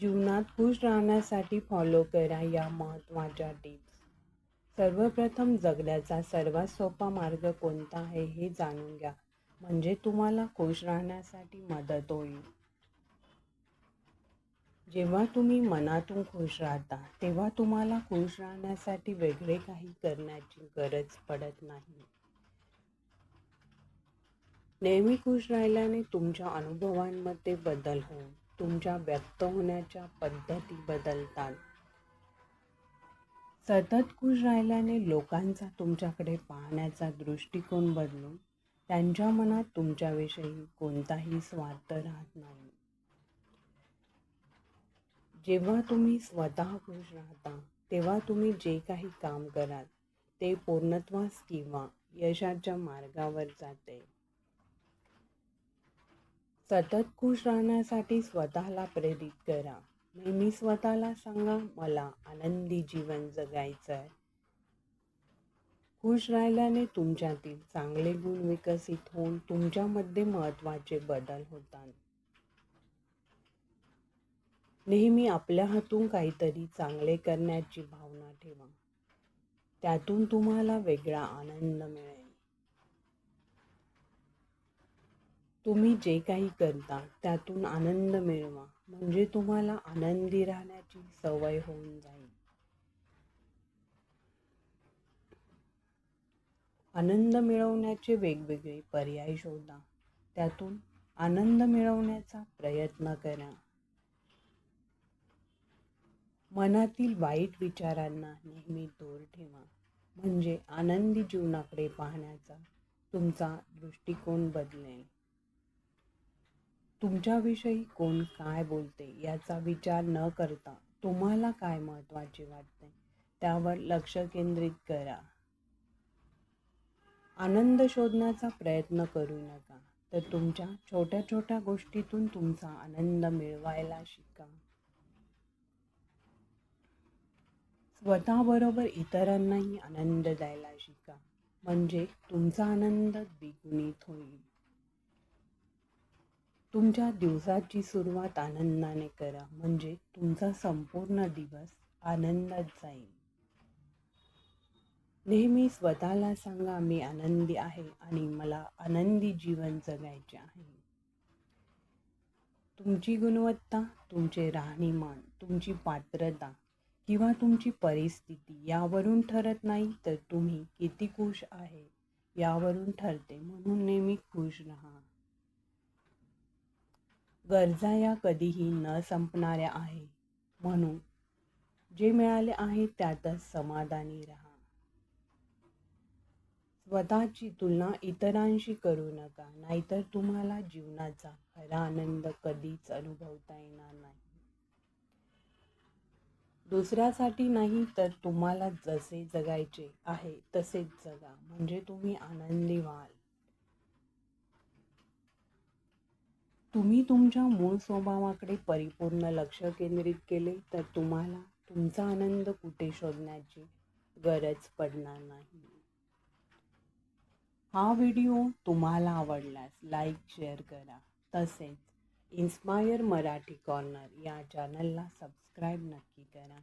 जीवनात खुश राहण्यासाठी फॉलो करा या महत्त्वाच्या टिप्स सर्वप्रथम जगण्याचा सर्वात सोपा मार्ग कोणता आहे हे जाणून घ्या. म्हणजे तुम्हाला खुश राहण्यासाठी मदत होईल. जेव्हा तुम्ही मनातून खुश राहता तेव्हा तुम्हाला खुश राहण्यासाठी वेगळे काही करण्याची गरज पडत नाही. नेहमी खुश राहिल्याने तुमच्या अनुभवांमध्ये बदल होईल. तुमच्या व्यक्त होण्याच्या पद्धती बदलतात. सतत खुश राहिल्याने लोकांचा तुमच्याकडे पाहण्याचा दृष्टिकोन बदलून त्यांच्या मनात तुमच्याविषयी कोणताही स्वार्थ राहत नाही. जेव्हा तुम्ही स्वतः खुश राहता तेव्हा तुम्ही जे काही काम कराल ते पूर्णत्वास किंवा यशाच्या मार्गावर जाते. सतत खुश राहण्यासाठी स्वतःला प्रेरित करा. नेहमी स्वतःला सांगा मला आनंदी जीवन जगायचं आहे खुश राहिल्याने तुमच्यातील चांगले गुण विकसित होऊन तुमच्यामध्ये महत्त्वाचे बदल होतात. नेहमी आपल्या हातून काहीतरी चांगले करण्याची भावना ठेवा. त्यातून तुम्हाला वेगळा आनंद मिळेल. तुम्ही जे काही करता त्यातून आनंद मिळवा. म्हणजे तुम्हाला आनंदी राहण्याची सवय होऊन जाईल. आनंद मिळवण्याचे वेगवेगळे पर्याय शोधा. त्यातून आनंद मिळवण्याचा प्रयत्न करा. मनातील वाईट विचारांना नेहमी दूर ठेवा. म्हणजे आनंदी जीवनाकडे पाहण्याचा तुमचा दृष्टिकोन बदलेल. तुमच्याविषयी कोण काय बोलते याचा विचार न करता तुम्हाला काय महत्त्वाचे वाटते? त्यावर लक्ष केंद्रित करा. आनंद शोधण्याचा प्रयत्न करू नका तर तुमच्या छोट्या छोट्या गोष्टीतून तुमचा आनंद मिळवायला शिका. स्वतःबरोबर इतरांनाही आनंद द्यायला शिका म्हणजे तुमचा आनंद द्विगुणित होईल. तुमच्या दिवसाची सुरुवात आनंदाने करा. म्हणजे तुमचा संपूर्ण दिवस आनंदात जाईल. नेहमी स्वतःला सांगा मी आनंदी आहे आणि मला आनंदी जीवन जगायचे आहे. तुमची गुणवत्ता तुमचे राहणीमान तुमची पात्रता किंवा तुमची परिस्थिती यावरून ठरत नाही तर तुम्ही किती खुश आहे यावरून ठरते. म्हणून नेहमी खुश राहा. गरजा या कधीही न संपणाऱ्या आहे. म्हणून जे मिळाले आहे त्यातच समाधानी राहा. स्वतःची तुलना इतरांशी करू नका नाहीतर तुम्हाला जीवनाचा खरा आनंद कधीच अनुभवता येणार नाही. दुसऱ्यासाठी नाही तर तुम्हाला जसे जगायचे आहे तसेच जगा म्हणजे तुम्ही आनंदी व्हाल. तुम्ही तुमच्या मूळ स्वभावाकडे परिपूर्ण लक्ष केंद्रित केले तर तुम्हाला तुमचा आनंद कुठे शोधण्याची गरज पडणार नाही. हा व्हिडिओ तुम्हाला आवडल्यास लाईक शेअर करा. तसेच इन्स्पायर मराठी कॉर्नर या चॅनलला सबस्क्राईब नक्की करा.